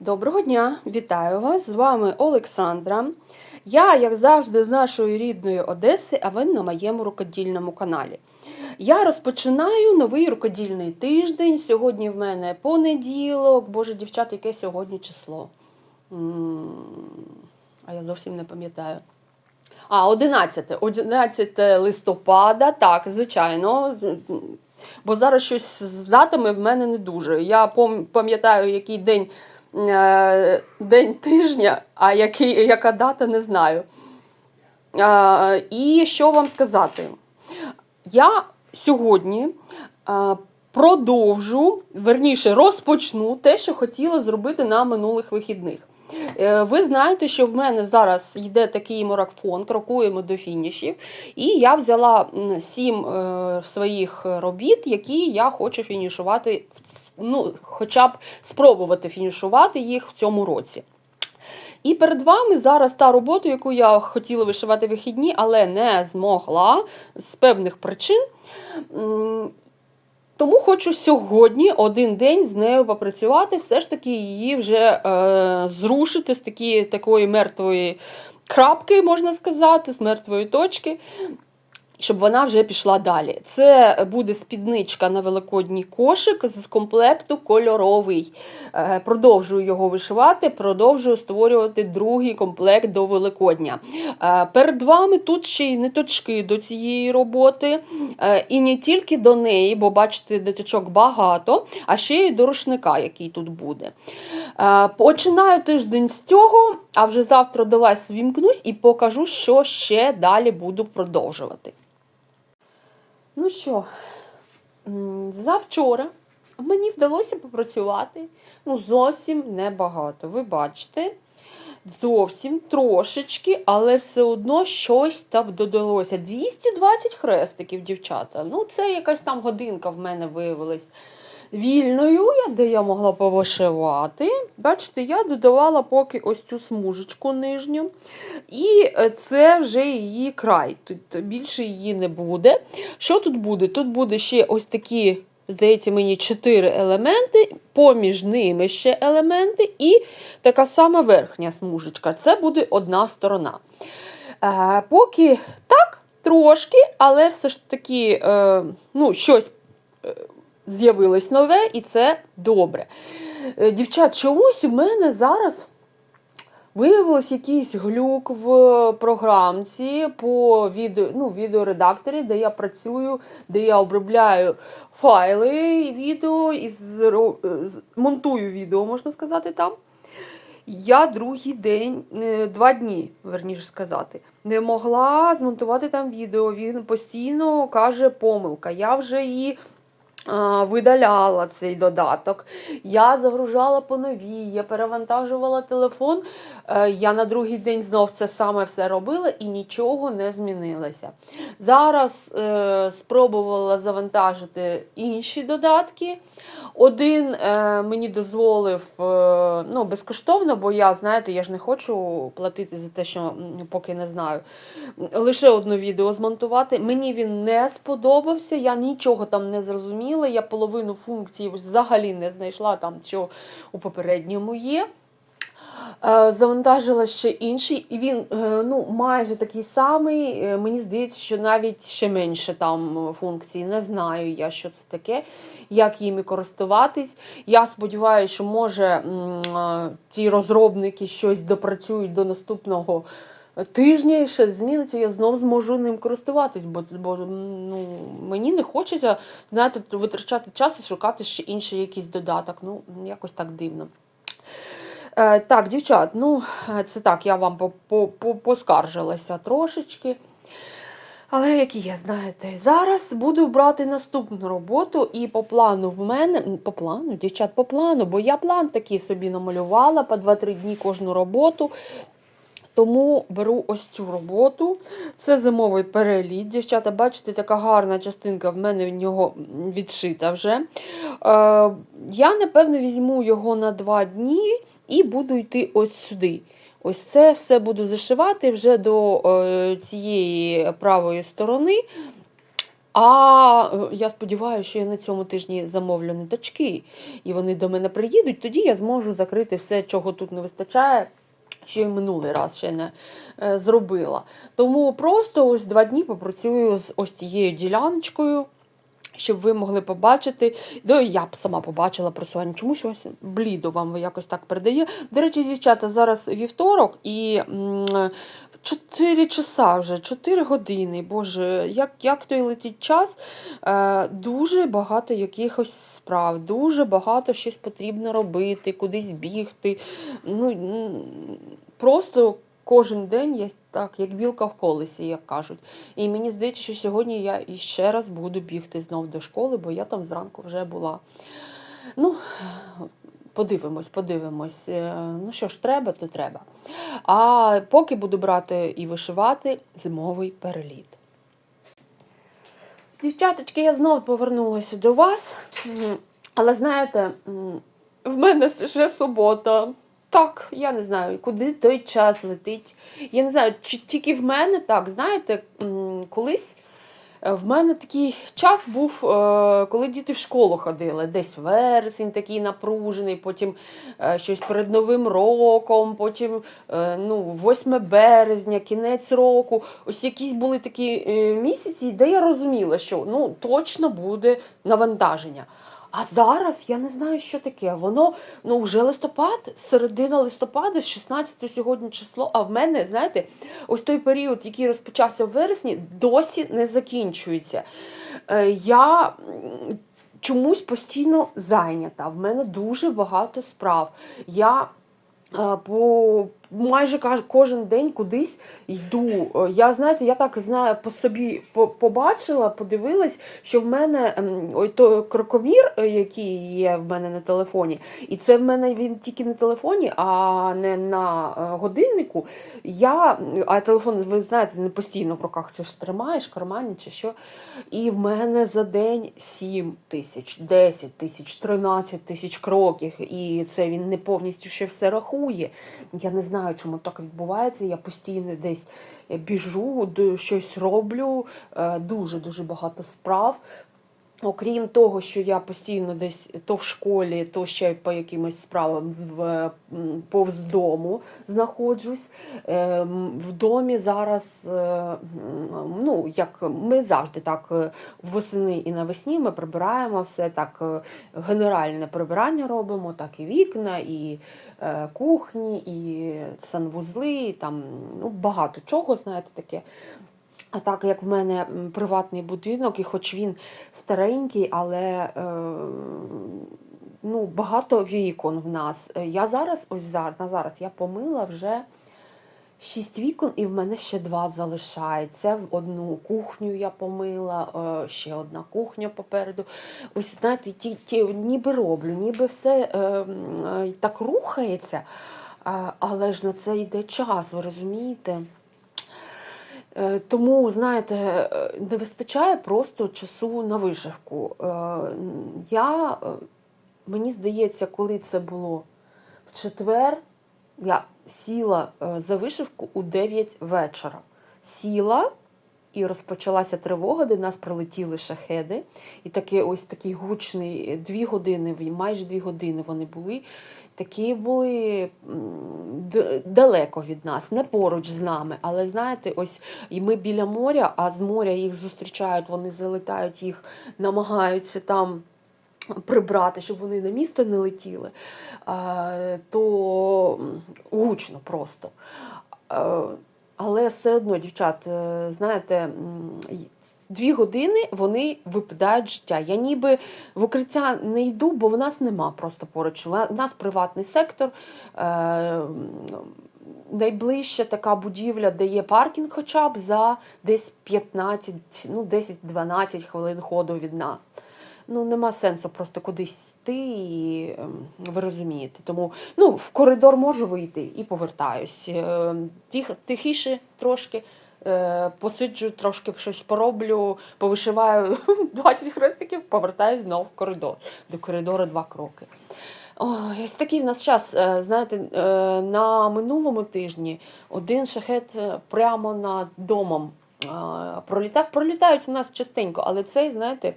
Доброго дня, вітаю вас! З вами Олександра. Я, як завжди, з нашої рідної Одеси, а ви на моєму рукодільному каналі. Я розпочинаю новий рукодільний тиждень. Сьогодні в мене понеділок. Боже, дівчата, яке сьогодні число? А я зовсім не пам'ятаю. А, 11. 11 листопада, так, звичайно. Бо зараз щось з датами в мене не дуже. Я пам'ятаю, який день, день тижня, а який, яка дата, не знаю. Е, І що вам сказати? Я сьогодні е, продовжу, верніше, розпочну те, що хотіла зробити на минулих вихідних. Е, Ви знаєте, що в мене зараз йде такий марафон, крокуємо до фінішів. І я взяла сім е, своїх робіт, які я хочу фінішувати, ну, хоча б спробувати фінішувати їх в цьому році. І перед вами зараз та робота, яку я хотіла вишивати вихідні, але не змогла з певних причин. Тому хочу сьогодні один день з нею попрацювати, все ж таки її вже е, зрушити з такі, такої мертвої крапки, можна сказати, з мертвої точки, щоб вона вже пішла далі. Це буде спідничка на великодній кошик з комплекту кольоровий. Е, Продовжую його вишивати, продовжую створювати другий комплект до Великодня. Е, Перед вами тут ще й ниточки до цієї роботи, е, і не тільки до неї, бо бачите, ниточок багато, а ще й до рушника, який тут буде. Починаю тиждень з цього, а вже завтра до вас вімкнусь і покажу, що ще далі буду продовжувати. Ну що, завчора мені вдалося попрацювати ну, зовсім небагато. Ви бачите, зовсім трошечки, але все одно щось там додалося. 220 хрестиків, дівчата. Ну, це якась там годинка в мене виявилась вільною, де я могла повишивати. Бачите, я додавала поки ось цю смужечку нижню. І е, це вже її край. Тут більше її не буде. Що тут буде? Тут буде ще ось такі, здається, мені чотири елементи, поміж ними ще елементи, і така сама верхня смужечка. Це буде одна сторона. Е, поки так, трошки, але все ж таки е, ну, щось. З'явилось нове, і це добре. Е, Дівчат, чомусь у мене зараз Виявилось якийсь глюк в програмці по відео, ну, відеоредакторі, де я працюю, де я обробляю файли відео і е, монтую відео, можна сказати, там. Я другий день, е, два дні, верніше сказати, не могла змонтувати там відео. Він постійно каже помилка. Я вже її видаляла цей додаток. Я загружала по новій, я перевантажувала телефон. Е, Я на другий день знов це саме все робила і нічого не змінилося. Зараз е, спробувала завантажити інші додатки. Один е, мені дозволив ну, безкоштовно, бо я, знаєте, я ж не хочу платити за те, що поки не знаю. Лише одне відео змонтувати. Мені він не сподобався, я нічого там не зрозуміла. Я половину функцій взагалі не знайшла там, що у попередньому є. Е, Завантажила ще інший, і він е, ну, майже такий самий. Е, Мені здається, що навіть ще менше там функцій. Не знаю я, що це таке, як їми користуватись. Я сподіваюся, що може ті розробники щось допрацюють до наступного тижня і ще зміниться, я знову зможу ним користуватись, бо, бо ну, мені не хочеться знаєте, витрачати час і шукати ще інший якийсь додаток. Ну, якось так дивно. Е, так, дівчат, ну це так, я вам по- по- по- поскаржилася трошечки. Але які є, знаєте, зараз буду брати наступну роботу, і по плану в мене, по плану, дівчат, по плану, бо я план такий собі намалювала по 2-3 дні кожну роботу. Тому беру ось цю роботу. Це зимовий переліт. Дівчата, бачите, така гарна частинка в мене в нього відшита вже. Е, я, напевно, візьму його на два дні і буду йти ось сюди. Ось це все буду зашивати вже до е, цієї правої сторони. А я сподіваюся, що я на цьому тижні замовлю ниточки, і вони до мене приїдуть, тоді я зможу закрити все, чого тут не вистачає. Що й минулий раз ще не е, зробила. Тому просто ось два дні попрацюю з ось цією діляночкою, щоб ви могли побачити. Ну, я б сама побачила просування. Чомусь ось блідо вам якось так передає. До речі, дівчата, зараз вівторок і м, 4 часа вже, 4 години. Боже, як, як той летить час, е, дуже багато якихось справ, дуже багато щось потрібно робити, кудись бігти. Ну, просто кожен день я так, як білка в колесі, як кажуть. І мені здається, що сьогодні я іще раз буду бігти знов до школи, бо я там зранку вже була. Ну, подивимось, подивимось. Е, Ну що ж, треба, то треба. А поки буду брати і вишивати зимовий переліт. Дівчаточки, я знову повернулася до вас. Але знаєте, в мене ще субота. Так, я не знаю, куди той час летить. Я не знаю, чи тільки в мене так, знаєте, колись е, в мене такий час був, е, коли діти в школу ходили. Десь вересень такий напружений, потім е, щось перед Новим роком, потім ну, 8 березня, кінець року. Ось якісь були такі місяці, де я розуміла, що ну, точно буде навантаження. А зараз я не знаю, що таке. Воно ну вже листопад, середина листопада, 16 сьогодні число. А в мене, знаєте, ось той період, який розпочався в вересні, досі не закінчується. Е, я чомусь постійно зайнята. В мене дуже багато справ. Я е, по майже кожен день кудись йду. Е, Я знаєте, я так знаю по собі побачила, подивилась, що в мене ем, ой, то крокомір, е, який є в мене на телефоні, і це в мене він тільки на телефоні, а не на е, годиннику. Я, а телефон, ви знаєте, не постійно в руках чи ж тримаєш, кармані чи що. І в мене за день 7 тисяч, 10 тисяч, 13 тисяч кроків. І це він не повністю ще все рахує. Я не знаю, чому так відбувається. Я постійно десь біжу, щось роблю, е, дуже-дуже багато справ. Окрім того, що я постійно десь то в школі, то ще по якимось справам в повз дому знаходжусь. Е, В домі зараз, е, ну як ми завжди так е, восени і навесні ми прибираємо все так, е, генеральне прибирання робимо, так і вікна, і кухні, і санвузли, і там ну, багато чого, знаєте, таке. А так як в мене приватний будинок, і хоч він старенький, але е, ну, багато вікон в нас. Е, Я зараз, ось зараз, на зараз я помила вже шість вікон, і в мене ще два залишається. В Одну кухню я помила, е, ще одна кухня попереду. Ось знаєте, ті, ті, ніби роблю, ніби все е, е, так рухається, а, але ж на це йде час, ви розумієте? Е, Тому, знаєте, е, не вистачає просто часу на вишивку. Е, Я, мені здається, коли це було в четвер, я сіла за вишивку у 9 вечора. Сіла і розпочалася тривога, де нас прилетіли шахеди. І таке ось такий гучний, е, дві години, майже дві години вони були. Такі були далеко від нас, не поруч з нами. Але знаєте, ось і ми біля моря, а з моря їх зустрічають, вони залетають, їх намагаються там прибрати, щоб вони на місто не летіли, то гучно просто. Але все одно, дівчат, е, знаєте, дві години вони випадають життя. Я ніби в укриття не йду, бо в нас нема просто поруч. У нас приватний сектор. е, Найближча така будівля, де є паркінг, хоча б за десь 15, ну 10-12 хвилин ходу від нас. Ну, нема сенсу просто кудись йти, і ем, ви розумієте. Тому ну, в коридор можу вийти і повертаюсь. Е, Тих, тихіше трошки. е, Посиджу, трошки щось пороблю, повишиваю 20 хрестиків, повертаюсь знову в коридор. До коридору два кроки. Ой, ось такий в нас час. Е, Знаєте, на минулому тижні один шахет прямо над домом пролітав. Пролітають у нас частенько, але цей, знаєте,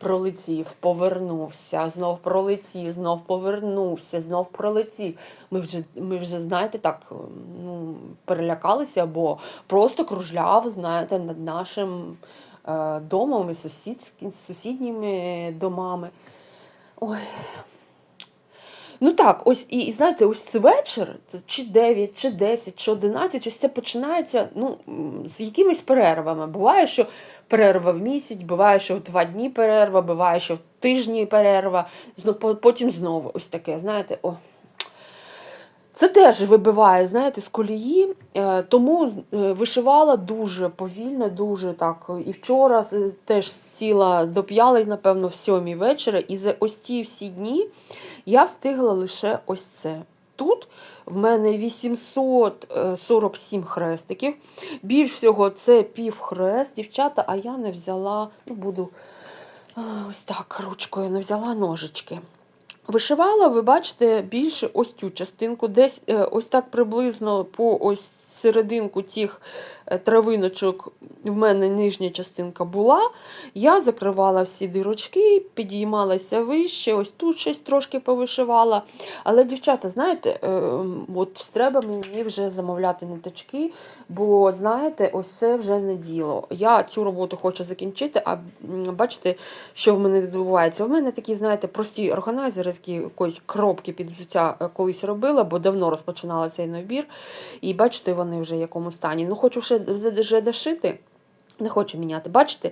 пролетів, повернувся, знов пролетів, знов повернувся, знов пролетів. Ми вже, ми вже знаєте, так ну, перелякалися, бо просто кружляв, знаєте, над нашим е, домом і сусідніми домами. Ой. Ну так, ось і, і знаєте, ось цей вечір, чи 9, чи 10, чи 11, ось це починається ну, з якимись перервами. Буває, що перерва в місяць, буває, що в два дні перерва, буває, що в тижні перерва, потім знову ось таке, знаєте, о. Це теж вибиває, знаєте, з колії, е, тому е, вишивала дуже повільно, дуже так. І вчора теж сіла до п'яли, напевно, в сьомій вечора, і за ось ті всі дні я встигла лише ось це. Тут в мене 847 хрестиків. Більш всього, це півхрест, дівчата, а я не взяла, ну, буду ось так ручкою не взяла ножички. Вишивала, ви бачите, більше ось цю частинку, десь е, ось так приблизно по ось серединку тих е, травиночок в мене нижня частинка була. Я закривала всі дирочки, підіймалася вище, ось тут щось трошки повишивала. Але, дівчата, знаєте, е, от треба мені вже замовляти ниточки, бо, знаєте, ось це вже не діло. Я цю роботу хочу закінчити, а бачите, що в мене відбувається. В мене такі, знаєте, прості органайзери, якоїсь кропки під взуття е, колись робила, бо давно розпочинала цей набір. І бачите, вони вже в якому стані. Ну, хочу ще вже дошити. Не хочу міняти. Бачите,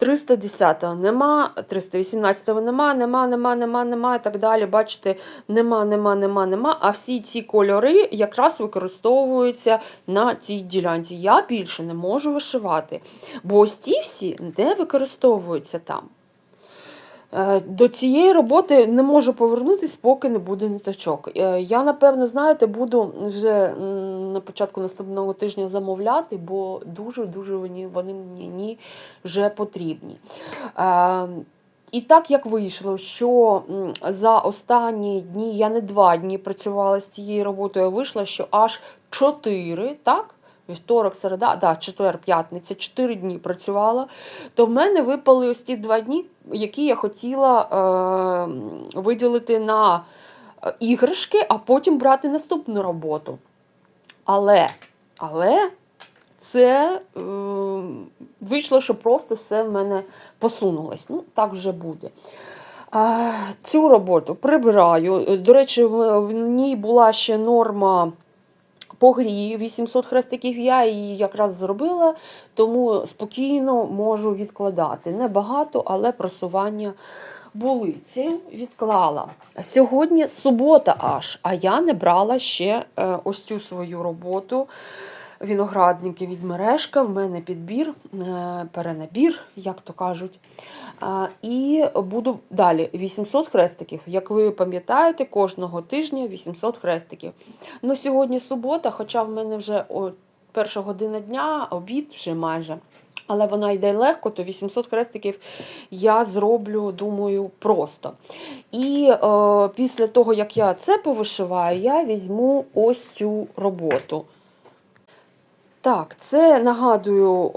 310-го нема, 318-го нема, нема, нема, нема, нема і так далі. Бачите, нема, нема, нема, нема. А всі ці кольори якраз використовуються на цій ділянці. Я більше не можу вишивати, бо ось ті всі не використовуються там. Е, До цієї роботи не можу повернутися, поки не буде ниточок. Е, Я, напевно, знаєте, буду вже на початку наступного тижня замовляти, бо дуже-дуже вони, мені вже потрібні. Е, І так як вийшло, що за останні дні, я не два дні працювала з цією роботою, вийшло, що аж чотири, так? Вівторок, середа, да, четвер, п'ятниця, чотири дні працювала, то в мене випали ось ті два дні, які я хотіла е, виділити на е, іграшки, а потім брати наступну роботу. Але, але це е, вийшло, що просто все в мене посунулось. Ну, так вже буде. А, цю роботу прибираю. До речі, в ній була ще норма. По грі 800 хрестиків я її якраз зробила, тому спокійно можу відкладати. Небагато, але просування були. Ці відклала. Сьогодні субота аж, а я не брала ще е, ось цю свою роботу. Віноградники від мережка, в мене підбір, е, перенабір, як то кажуть. І буду далі 800 хрестиків. Як ви пам'ятаєте, кожного тижня 800 хрестиків. Ну, сьогодні субота, хоча в мене вже перша година дня, обід вже майже. Але вона йде легко, то 800 хрестиків я зроблю, думаю, просто. І е, після того, як я це повишиваю, я візьму ось цю роботу. Так, це нагадую,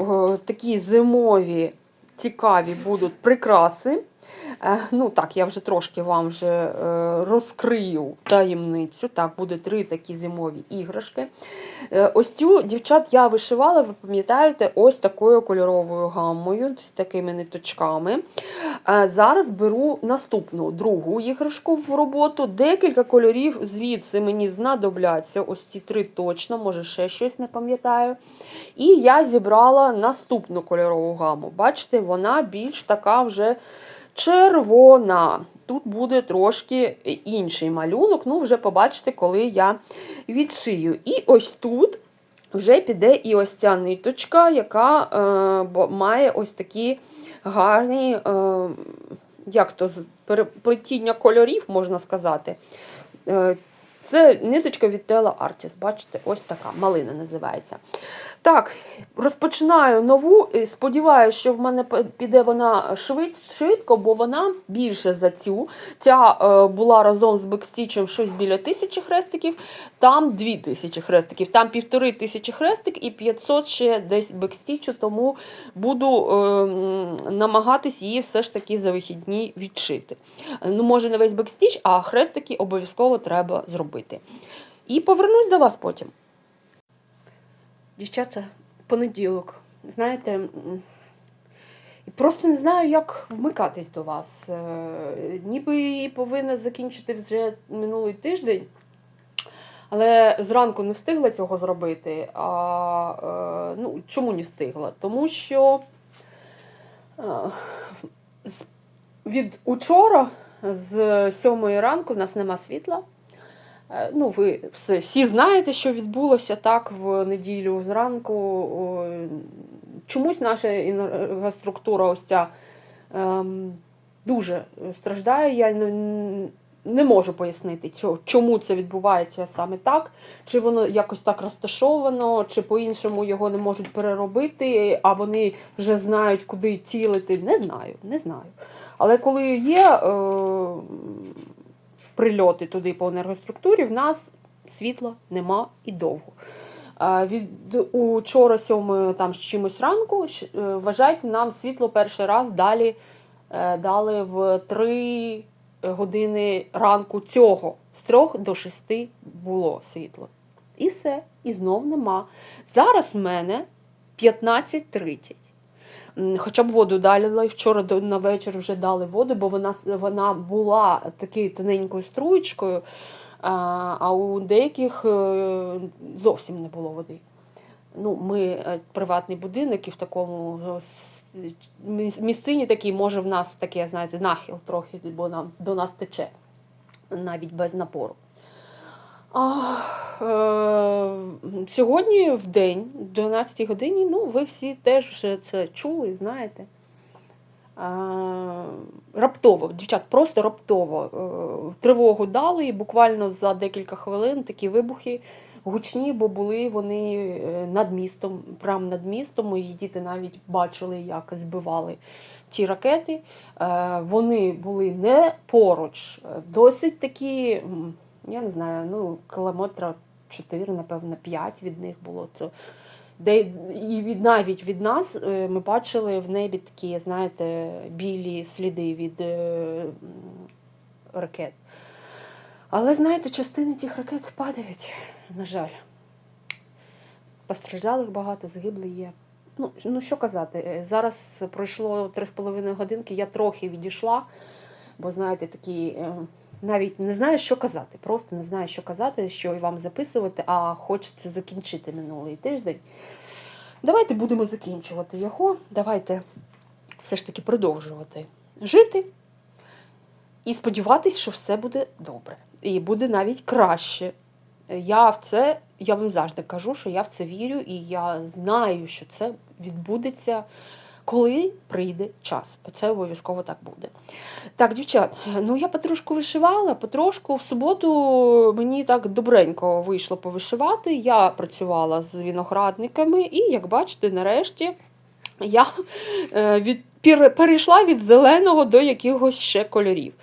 такі зимові цікаві будуть прикраси. Е, Ну так, я вже трошки вам вже е, розкрию таємницю. Так, буде три такі зимові іграшки. Е, Ось цю дівчат я вишивала, ви пам'ятаєте, ось такою кольоровою гаммою, з такими ниточками. Зараз беру наступну другу іграшку в роботу. Декілька кольорів звідси мені знадобляться. Ось ці три точно, може ще щось не пам'ятаю. І я зібрала наступну кольорову гаму. Бачите, вона більш така вже червона. Тут буде трошки інший малюнок. Ну, вже побачите, коли я відшию. І ось тут вже піде і ось ця ниточка, яка е, має ось такі гарні, е, як то, переплетіння кольорів, можна сказати. Е, Це ниточка від Tela Artis. Бачите, ось така малина називається. Так, розпочинаю нову. і Сподіваюся, що в мене піде вона швидко, бо вона більше за цю. Ця е, була разом з бекстічем щось біля тисячі хрестиків, там дві тисячі хрестиків, там півтори тисячі хрестик і 500 ще десь бекстічу, тому буду е, намагатись її все ж таки за вихідні відшити. Ну, може, не весь бекстіч, а хрестики обов'язково треба зробити. І повернусь до вас потім. Дівчата, понеділок. Знаєте, просто не знаю, як вмикатись до вас. Е, Ніби повинна закінчити вже минулий тиждень, але зранку не встигла цього зробити. А е, ну, чому не встигла? Тому що е, від учора з сьомої ранку в нас нема світла. Е, Ну, ви все, всі знаєте, що відбулося так в неділю зранку. Чомусь наша енергоструктура ось ця ем, дуже страждає. Я не, не можу пояснити, чому це відбувається саме так. Чи воно якось так розташовано, чи по-іншому його не можуть переробити, а вони вже знають, куди цілити. Не знаю, не знаю. Але коли є е, прильоти туди по енергоструктурі, в нас світла нема і довго. Від учора сьомої там з чимось ранку е, вважайте, нам світло перший раз далі е, дали в 3 години ранку цього. З 3 до 6 було світло. І все, і знов нема. Зараз в мене 15.30. Хоча б воду дали, вчора на вечір вже дали воду, бо вона, вона була такою тоненькою струєчкою, а, а у деяких е, зовсім не було води. Ну, ми е, приватний будинок і в такому е, місцині такій, може, в нас таке, знаєте, нахил трохи, бо нам, до нас тече навіть без напору. А, е, сьогодні в день, в 12 годині, ну, ви всі теж вже це чули, знаєте. А, раптово, дівчат, просто раптово е, тривогу дали, і буквально за декілька хвилин такі вибухи гучні, бо були вони е, над містом, прямо над містом. Мої діти навіть бачили, як збивали ці ракети. Е, Вони були не поруч, е, досить такі, я не знаю, ну, кілометра 4, напевно, 5 від них було. Це де і від навіть від нас е, ми бачили в небі такі, знаєте, білі сліди від е, ракет. Але знаєте, частини цих ракет падають, на жаль. Постраждалих багато, загиблі є. Ну, ну що казати, е, зараз пройшло 3,5 годинки, я трохи відійшла, бо знаєте, такі. Навіть не знаю, що казати. Просто не знаю, що казати, що вам записувати, а хочеться закінчити минулий тиждень. Давайте будемо закінчувати його. Давайте все ж таки продовжувати жити і сподіватись, що все буде добре. І буде навіть краще. Я в це, я вам завжди кажу, що я в це вірю, і я знаю, що це відбудеться, коли прийде час. Це обов'язково так буде. Так, дівчат, ну я потрошку вишивала, потрошку в суботу мені так добренько вийшло повишивати. Я працювала з виноградниками, і, як бачите, нарешті я е, від, перейшла від зеленого до якихось ще кольорів.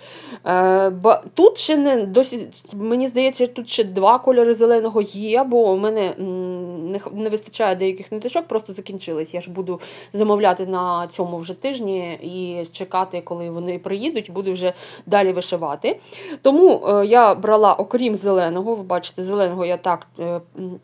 Е, тут ще не досі, мені здається, тут ще два кольори зеленого є, бо у мене не, вистачає деяких ниточок, просто закінчились. Я ж буду замовляти на цьому вже тижні і чекати, коли вони приїдуть, буду вже далі вишивати. Тому е, я брала, окрім зеленого, ви бачите, зеленого я так е,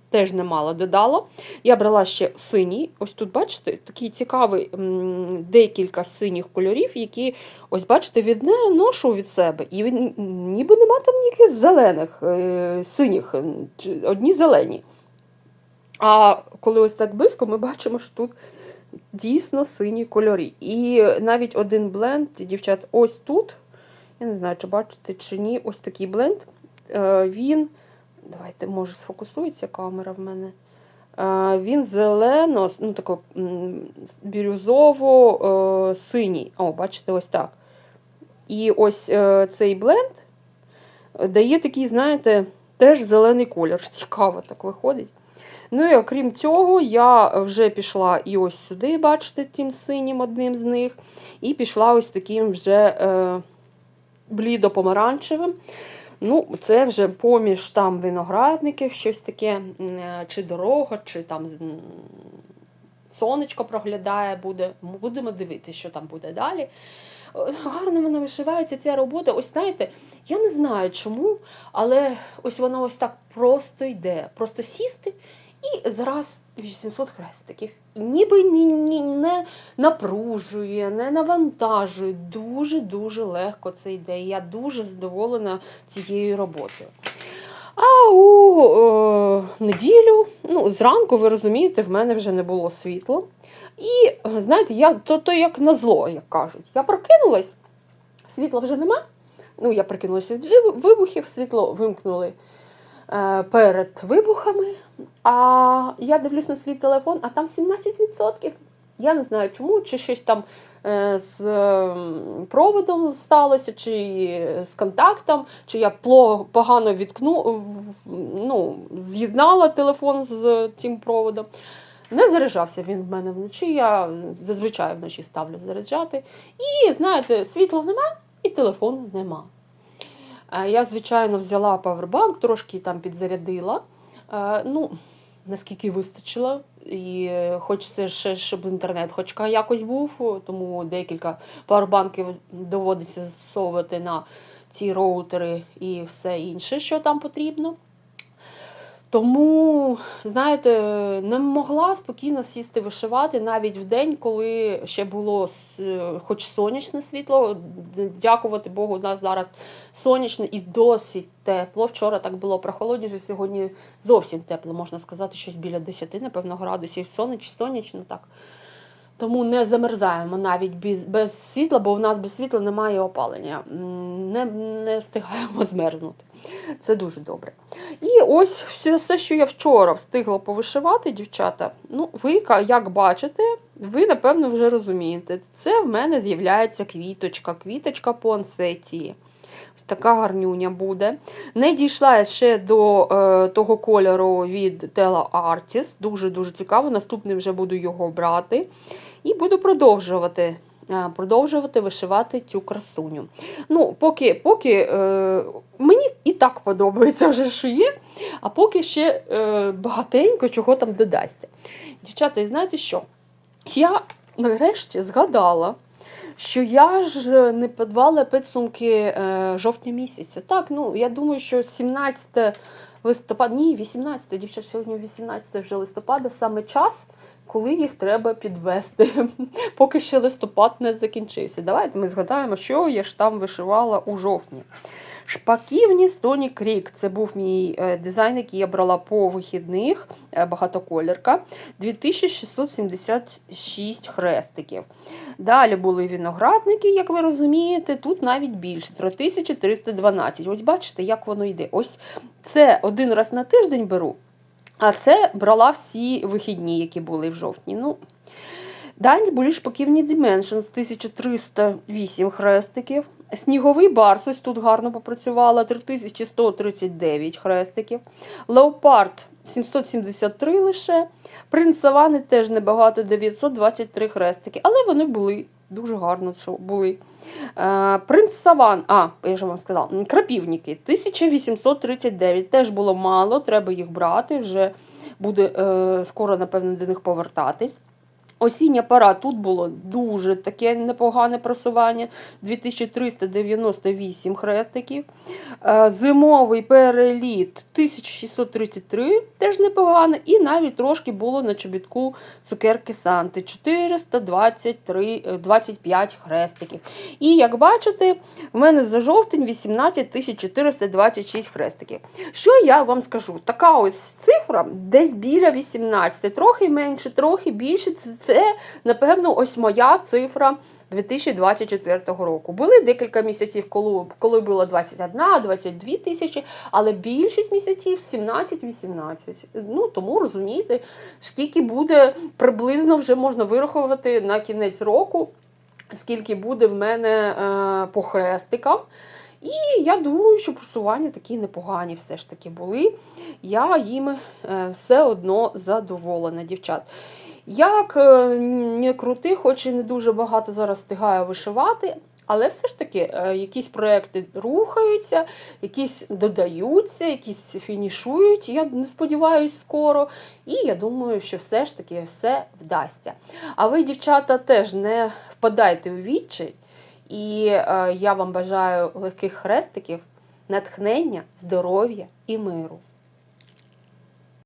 теж немало додала. Я брала ще синій. Ось тут, бачите, такий цікавий м, декілька синіх кольорів, які, ось бачите, відношу від себе. І ніби нема там ніяких зелених, е, синіх, е, одні зелені. А коли ось так близько, ми бачимо, що тут дійсно сині кольори. І навіть один бленд, дівчат, ось тут. Я не знаю, чи бачите, чи ні, ось такий бленд. Е, Він. Давайте, може, сфокусується камера в мене. Е, Він зелено, ну тако бірюзово-синій. О, бачите, ось так. І ось е, цей бленд дає такий, знаєте, теж зелений колір. Цікаво так виходить. Ну і окрім цього, я вже пішла і ось сюди, бачите, тим синім одним з них. І пішла ось таким вже е, блідо-помаранчевим. Ну, це вже поміж там виноградників, щось таке, е, чи дорога, чи там сонечко проглядає, буде. Будемо дивитися, що там буде далі. Е, Гарно вона вишивається ця робота. Ось знаєте, я не знаю чому, але ось воно ось так просто йде. Просто сісти і зараз 800 хрестиків. Ніби ні, ні, не напружує, не навантажує. Дуже-дуже легко це йде. Я дуже задоволена цією роботою. А у е, неділю, ну, зранку, ви розумієте, в мене вже не було світла. І знаєте, я то, то як на зло, як кажуть. Я прокинулась, світла вже нема. Ну, я прикинулася від вибухів, світло вимкнули перед вибухами. А я дивлюсь на свій телефон, а там 17%. Я не знаю чому, чи щось там е, з е, проводом сталося, чи з контактом, чи я погано відкну, ну, з'єднала телефон з цим проводом. Не заряджався він в мене вночі. Я зазвичай вночі ставлю заряджати. І знаєте, світла нема і телефону нема. Е, Я, звичайно, взяла павербанк, трошки там підзарядила. Е, Ну, наскільки вистачило. І хочеться ще, щоб інтернет хоч якось був, тому декілька павербанків доводиться застосовувати на ці роутери і все інше, що там потрібно. Тому, знаєте, не могла спокійно сісти вишивати навіть в день, коли ще було хоч сонячне світло. Дякувати Богу, у нас зараз сонячне і досить тепло. Вчора так було прохолодніше, сьогодні зовсім тепло, можна сказати, щось біля 10, напевно, градусів. Соняч, сонячно так. Тому не замерзаємо навіть без, без світла, бо в нас без світла немає опалення. Не, не встигаємо змерзнути. Це дуже добре. І ось все, що я вчора встигла повишивати, дівчата. Ну, ви, як бачите, ви, напевно, вже розумієте. Це в мене з'являється квіточка, квіточка пуансетії. Ось така гарнюня буде. Не дійшла я ще до е, того кольору від Tela Artist. Дуже-дуже цікаво. Наступним вже буду його брати. І буду продовжувати. е, Продовжувати вишивати цю красуню. Ну, поки, поки е, мені і так подобається вже, що є, а поки ще е, багатенько чого там додасться. Дівчата, і знаєте що? Я нарешті згадала, що я ж не подавала підсумки е, жовтня місяця. Так, ну я думаю, що 17 листопада, ні, 18, дівчата, сьогодні 18 вже листопада, саме час, коли їх треба підвести, поки ще листопад не закінчився. Давайте ми згадаємо, що я ж там вишивала у жовтні. Шпаківні Стоні Крік. Це був мій е, дизайн, який я брала по вихідних, е, багатоколірка. 2676 хрестиків. Далі були виноградники, як ви розумієте, тут навіть більше 3312. Ось бачите, як воно йде. Ось це один раз на тиждень беру, а це брала всі вихідні, які були в жовтні. Ну, Далі були шпаківні Dimensions 1308 хрестиків. Сніговий барс, ось тут гарно попрацювала 3139 хрестиків. Леопард 773 лише. Принц Савани теж небагато 923 хрестики. Але вони були дуже гарно що були. Е, Принц Саван, а, я ж вам сказала, крапівники 1839. Теж було мало, треба їх брати. Вже буде е, скоро, напевно, до них повертатись. Осіння пора тут було дуже таке непогане просування 2398 хрестиків. Е, Зимовий переліт 1633, теж непогано. І навіть трошки було на чобітку цукерки Санти 423, е, 25 хрестиків. І як бачите, в мене за жовтень 18 426 хрестиків. Що я вам скажу? Така ось цифра десь біля 18, трохи менше, трохи більше. Це, це напевно, ось моя цифра 2024 року. Були декілька місяців, коли, коли було 21-22 тисячі, але більшість місяців 17-18. Ну, тому розумієте, скільки буде приблизно вже можна вирахувати на кінець року, скільки буде в мене е, по хрестикам. І я думаю, що просування такі непогані все ж таки були. Я їм е, все одно задоволена, дівчат. Як е, не крути, хоч і не дуже багато зараз встигаю вишивати, але все ж таки е, якісь проекти рухаються, якісь додаються, якісь фінішують. Я не сподіваюся, скоро. І я думаю, що все ж таки все вдасться. А ви, дівчата, теж не впадайте у відчай. І е, я вам бажаю легких хрестиків, натхнення, здоров'я і миру.